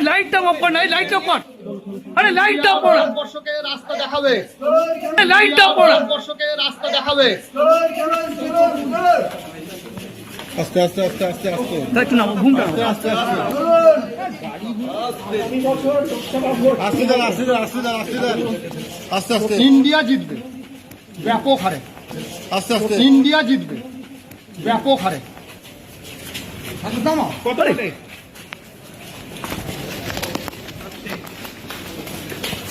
লাইটটা অফ কর না এই লাইটটা কর। আরে লাইটটা অফ কর। ভারতবর্ষকে রাস্তা দেখাবে। আরে লাইটটা অফ কর। ভারতবর্ষকে রাস্তা দেখাবে। আস্তে আস্তে আস্তে আস্তে আস্তে। একটু নামো ঘুমটা। আস্তে আস্তে আস্তে। আস্তে দেন আস্তে দেন আস্তে দেন আস্তে আস্তে ইন্ডিয়া জিতবে। ব্যাপক হারে। আস্তে আস্তে। ইন্ডিয়া জিতবে। ব্যাপক হারে।